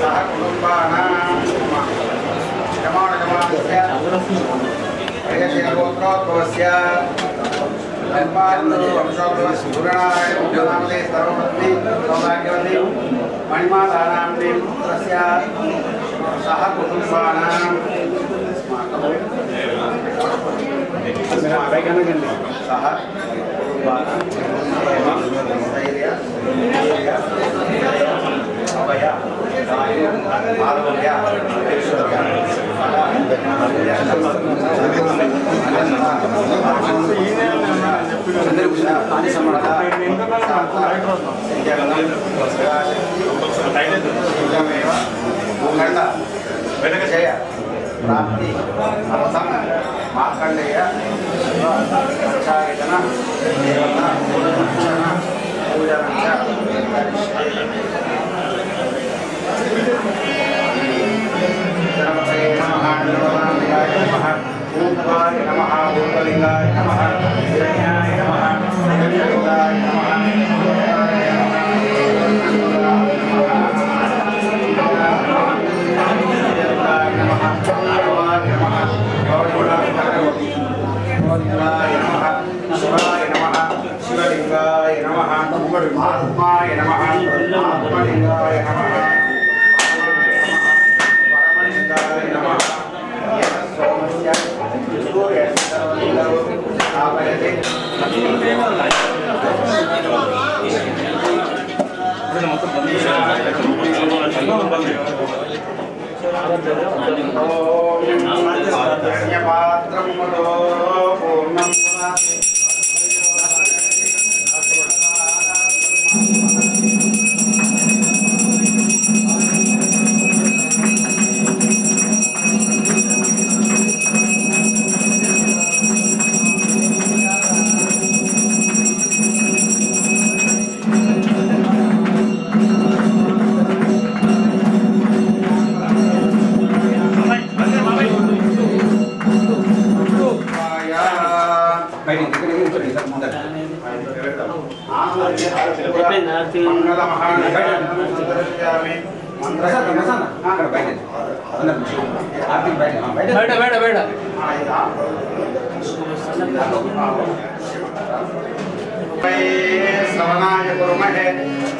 सह कुटुम्बानां गोत्रोद्भवस्य धर्मानुवंशोद्भवस्फुरणाय सर्वमस्ति सौभाग्यवती मणिमालानां पुत्रस्य सह कुटुम्बानाम् अस्माकं सह कुटुम्बानां వెనక చేయ జయ ప్రాప్తి అర్థం మార్కండేయ దేవత बैठा बैठा बैठा श्रवणाय कुर्महे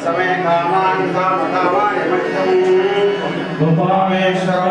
समय कामान् कामकामाय मह्यम् उपामेश्वर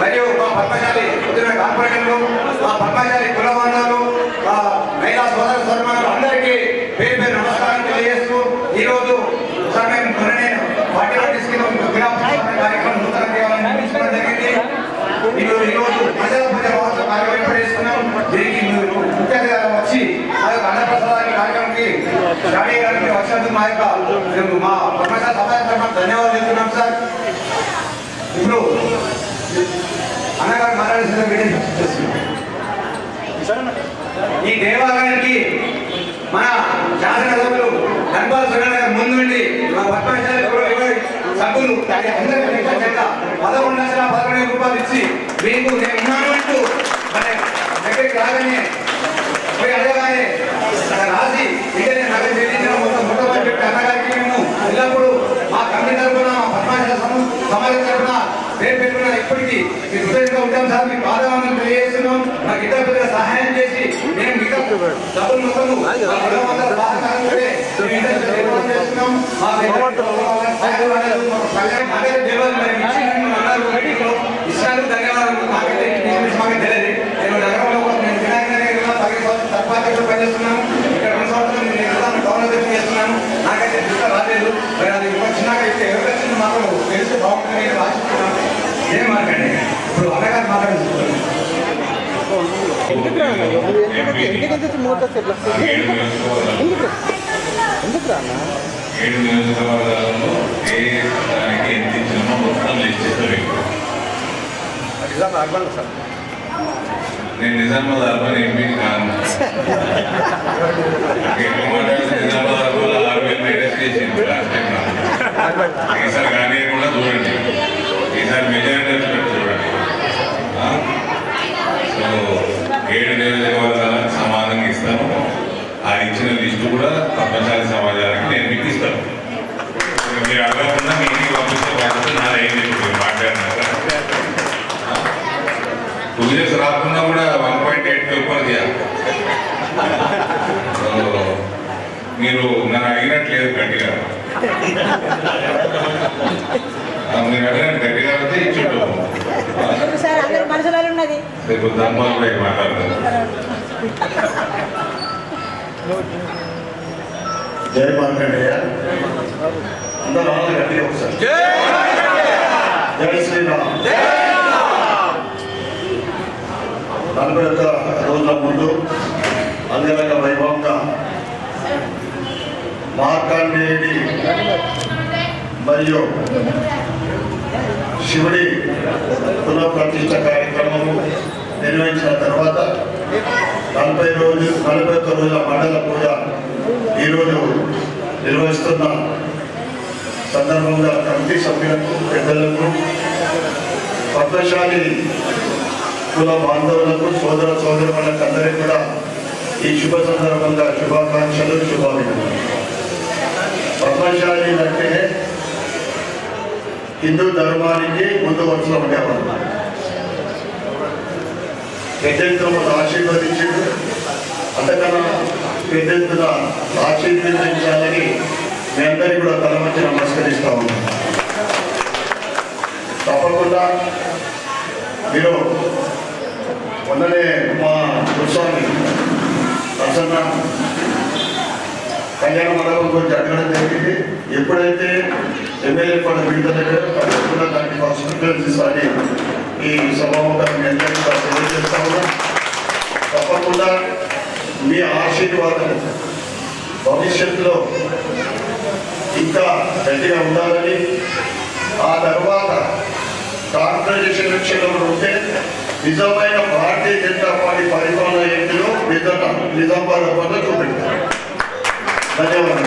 మరియు మా పద్మశాలి పొద్దున కార్పొరేటర్లు మా పద్మశాలి కులబంధాలు మా మహిళా సోదర సోదరులు అందరికీ పేరు పేరు నమస్కారం తెలియజేస్తూ ఈరోజు కార్యక్రమం నూతన దేవాలయం నిర్మించడం జరిగింది. ఈరోజు ప్రజల పూజ మహోత్సవ కార్యక్రమం ఏర్పాటు చేసుకున్నాం దీనికి మీరు ముఖ్య వచ్చి ఆ యొక్క అన్నప్రసాదాన్ని కార్యక్రమంకి స్టార్ట్ గారికి వచ్చినందుకు మా యొక్క మా పద్మశాల సభ ధన్యవాదాలు చెప్తున్నాం సార్. ఇప్పుడు అన్నగారు మీటింగ్ ఈ దేవాలయానికి మన శాసనసభ్యులు ధన్పాల్ సురేంద్ర గారు ముందు నుండి మా పద్మశాలి సభ్యులు పదకొండు లక్షల పదకొండు వేల రూపాయలు ఇచ్చి మీకు నేను ఉన్నాను అంటూ మన దగ్గరికి రాగానే పోయి అడగగానే రాసి వెంటనే నగదు చెల్లించిన మొత్తం మొట్టమొదటి పెట్టి అన్నగారికి మేము ఎల్లప్పుడూ మా కమిటీ తరఫున మా పద్మశాల సమాజం తరఫున పేరు పెట్టుకున్న ఇప్పటికీ చేస్తూ ఉంటాం సార్ మీ పాదవాన్ని తెలియజేస్తున్నాం. మాకు ఇతర పెద్దగా సహాయం చేసి నేను మిగతా డబ్బులు మొత్తము మా తెలియదు ధన్యవాదాలు. మాకైతే తెలియదు. నేను నగరంలో నేను వినాయక నగర్ పదిహేను పనిచేస్తున్నాను ఏడు నియోజకవర్గాలు ఏడు నియోజకవర్గాలలో ఏ దానికి ఎంత మొత్తం లిస్ట్ ఇస్తారు నిజాం అర్బన్ సార్ నేను నిజామాబాద్ అర్బన్ ఎంపీ కాను నిజామాబాద్ అర్బన్ చేసింది లాస్ట్ టైం నాకు. ఈసారి కానీ కూడా చూడండి ఈసారి మెజారిటీ వచ్చినట్టు చూడండి ఆ? సో ఏడు నియోజకవర్గాలకు సమానంగా ఇస్తాను ఆ ఇచ్చిన లిస్టు కూడా పద్మశాలి సమాజానికి నేను మీకు ఇస్తాను. మీరు అడగకుండా మీ ఇంటికి పంపిస్తే బాధ్యత నాది అయింది ఇప్పుడు మీరు మాట్లాడినాక టూ ఇయర్స్ రాకుండా కూడా వన్ పాయింట్ ఎయిట్ పేపర్ చేయాలి. మీరు నన్ను అడిగినట్లేదు గట్టిగా. మీరు అడిగినట్టు గట్టిగా అయితే ఉన్నది. రేపు ధర్మాలు కూడా మాట్లాడతారు. జై మార్కండేయ అందరూ ఆమె గట్టిగా ఒకసారి. జై శ్రీరామ్. నలభై ఒక్క రోజుల ముందు అంగరంగ వైభవంగా మార్కండేయుడి మరియు శివుడి పునఃప్రతిష్ఠ కార్యక్రమము నిర్వహించిన తర్వాత నలభై రోజు నలభై ఒక్క రోజుల మండల పూజ ఈరోజు నిర్వహిస్తున్న సందర్భంగా కమిటీ సభ్యులకు పెద్దలకు పద్మశాలి కుల బాంధవులకు సోదర సోదరులకు అందరికీ కూడా ఈ శుభ సందర్భంగా శుభాకాంక్షలు శుభాభినందనలు. పద్మశాలి అంటే హిందూ ధర్మానికి ముందు వరుసలో ఉండేవాళ్ళు. పెద్ద మనం ఆశీర్వదించాడు అంతకన్నా పెద్ద ఎత్తున ఆశీర్వదించాలని మీ అందరికీ కూడా తల వచ్చి నమస్కరిస్తా ఉన్నాం తప్పకుండా మీరు మొన్ననే మా గురుస్వామి ప్రసన్న కళ్యాణ మండపం గురించి అడగడం జరిగింది. ఎప్పుడైతే ఎమ్మెల్యే పద విడుదల తప్పకుండా దానికి కాన్స్టిట్యూన్సీస్ అని ఈ సభాముఖాన్ని అందరికీ తెలియజేస్తా ఉన్నాం. తప్పకుండా మీ ఆశీర్వాదం భవిష్యత్తులో ఇంకా గట్టిగా ఉండాలని ఆ తర్వాత కార్పొరేషన్ ఎలక్షన్లో ఉంటే నిజమైన భారతీయ జనతా పార్టీ పరిపాలన ఏంటిలో నిజంగా నిజామాబాద్ వద్ద చూపెట్టారు ధన్యవాదాలు.